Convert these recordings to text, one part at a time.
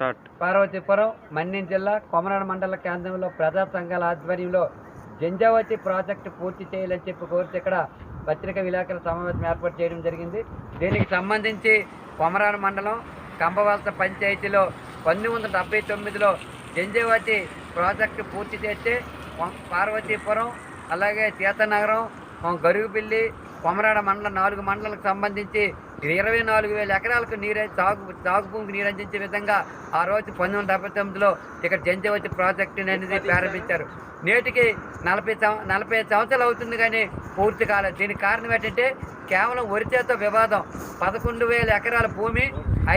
Start. Parvathipuram Manyam జిల్లా కొమరాడు మండల కేంద్రంలో ప్రజా సంఘాల ఆధ్వర్యంలో జంజావతి ప్రాజెక్టు పూర్తి చేయాలని చెప్పి కోరితే ఇక్కడ పత్రికా విలేకరుల సమావేశం ఏర్పాటు చేయడం జరిగింది. దీనికి సంబంధించి కొమరాడు మండలం కంబవలస పంచాయతీలో పంతొమ్మిది వందల డెబ్బై తొమ్మిదిలో జంజావతి ప్రాజెక్టు పూర్తి చేస్తే పార్వతీపురం అలాగే సీతనగరం కొ- గరుగుపిల్లి కొమరాడ మండలం నాలుగు మండలాలకు సంబంధించి ఇరవై నాలుగు వేల ఎకరాలకు నీరు సాగు సాగు భూమికి నీరు అందించే విధంగా ఆ రోజు పంతొమ్మిది వందల డెబ్బై తొమ్మిదిలో ఇక్కడ జంజవతి ప్రాజెక్టు అనేది ప్రారంభించారు. నేటికి నలభై నలభై సంవత్సరాలు అవుతుంది కానీ పూర్తి కాలేదు. దీనికి కారణం ఏంటంటే కేవలం వరిచేతో వివాదం. పదకొండు వేల ఎకరాల భూమి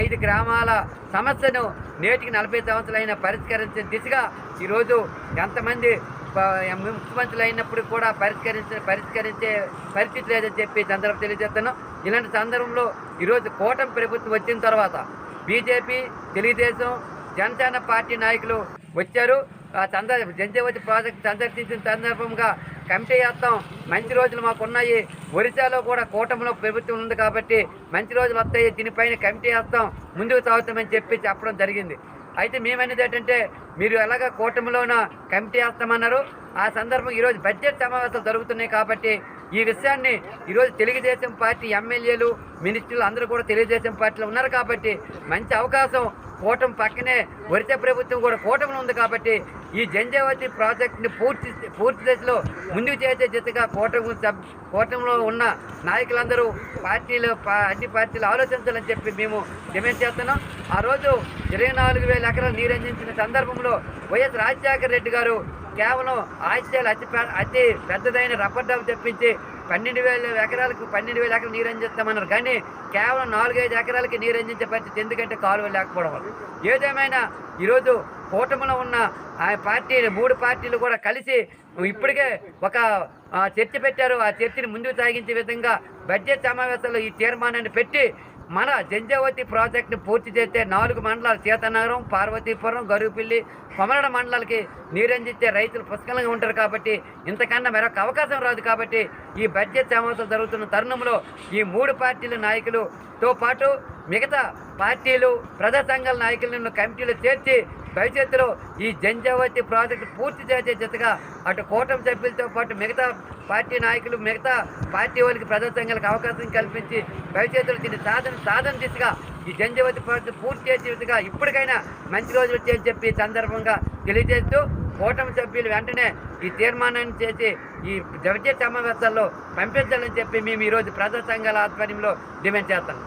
ఐదు గ్రామాల సమస్యను నేటికి నలభై సంవత్సరాలైన పరిష్కరించే దిశగా ఈరోజు ఎంతమంది ముఖ్యమంత్రులు అయినప్పుడు కూడా పరిష్కరించే పరిష్కరించే పరిస్థితి లేదని చెప్పి సందర్భం తెలియజేస్తున్నాం. ఇలాంటి సందర్భంలో ఈరోజు కూటమి ప్రభుత్వం వచ్చిన తర్వాత బీజేపీ తెలుగుదేశం జనసేన పార్టీ నాయకులు వచ్చారు. ఆ సందర్భ జంజవతి ప్రాజెక్ట్ సందర్శించిన సందర్భంగా కమిటీ వేస్తాం మంచి రోజులు మాకు ఉన్నాయి ఒరిస్సాలో కూడా కూటమిలో ప్రభుత్వం ఉంది కాబట్టి మంచి రోజులు వస్తాయి. దీనిపైన కమిటీ వేస్తాం ముందుకు సాగుతామని చెప్పి చెప్పడం జరిగింది. అయితే మేమనేది ఏంటంటే మీరు ఎలాగ కూటమిలోన కమిటీ వేస్తామన్నారు ఆ సందర్భం ఈరోజు బడ్జెట్ సమావేశాలు జరుగుతున్నాయి కాబట్టి ఈ విషయాన్ని ఈరోజు తెలుగుదేశం పార్టీ ఎమ్మెల్యేలు మినిస్టర్లు అందరూ కూడా తెలుగుదేశం పార్టీలో ఉన్నారు కాబట్టి మంచి అవకాశం కూటమి పక్కనే వరిస ప్రభుత్వం కూడా కూటమిలో ఉంది కాబట్టి ఈ జంజావతి ప్రాజెక్టుని పూర్తి పూర్తి దశలో ముందుకు చేసే దిశగా కూటమి సబ్ కూటమిలో ఉన్న నాయకులందరూ పార్టీలు అన్ని పార్టీలు ఆలోచించాలని చెప్పి మేము డిమాండ్ చేస్తున్నాం. ఆ రోజు ఇరవై నాలుగు వేల ఎకరాలు నీరు అందించిన సందర్భంలో వైఎస్ రాజశేఖర రెడ్డి గారు కేవలం ఆసియాలు అతి అతి పెద్దదైన రబ్బర్ డబ్బు తెప్పించి పన్నెండు వేల ఎకరాలకు పన్నెండు వేల ఎకరాలు నీరు అందిస్తామన్నారు. కానీ కేవలం నాలుగైదు ఎకరాలకి నీరు అందించే పరిస్థితి ఎందుకంటే కాలువ లేకపోవడం వల్ల. ఏదేమైనా ఈరోజు కూటమిలో ఉన్న ఆ పార్టీ మూడు పార్టీలు కూడా కలిసి ఇప్పటికే ఒక చర్చ పెట్టారు. ఆ చర్చని ముందుకు సాగించే విధంగా బడ్జెట్ సమావేశాల్లో ఈ తీర్మానాన్ని పెట్టి మన జంజావతి ప్రాజెక్టుని పూర్తి చేస్తే నాలుగు మండలాలు సీతనగరం పార్వతీపురం గరుగుపిల్లి కొమరడ మండలాలకి నీరందించే రైతులు పుష్కలంగా ఉంటారు కాబట్టి ఇంతకన్నా మరొక అవకాశం రాదు కాబట్టి ఈ బడ్జెట్ సమావేశం జరుగుతున్న తరుణంలో ఈ మూడు పార్టీల నాయకులతో పాటు మిగతా పార్టీలు ప్రజా సంఘాల నాయకులను కమిటీలు చేర్చి భవిష్యత్తులో ఈ జంజావతి ప్రాజెక్టు పూర్తి చేసే దిశగా అటు కూటమి సభ్యులతో పాటు మిగతా పార్టీ నాయకులు మిగతా పార్టీ వాళ్ళకి ప్రజా సంఘాలకు అవకాశం కల్పించి భవిష్యత్తులో దీన్ని సాధన సాధన దిశగా ఈ జంజావతి ప్రాజెక్టు పూర్తి చేసే విధంగా ఇప్పటికైనా మంచి రోజులు వచ్చాయని చెప్పి సందర్భంగా తెలియజేస్తూ కూటమి సభ్యులు వెంటనే ఈ తీర్మానాన్ని చేసి ఈ బడ్జెట్ సమావేశాల్లో పంపించాలని చెప్పి మేము ఈరోజు ప్రజా సంఘాల ఆధ్వర్యంలో డిమాండ్ చేస్తాం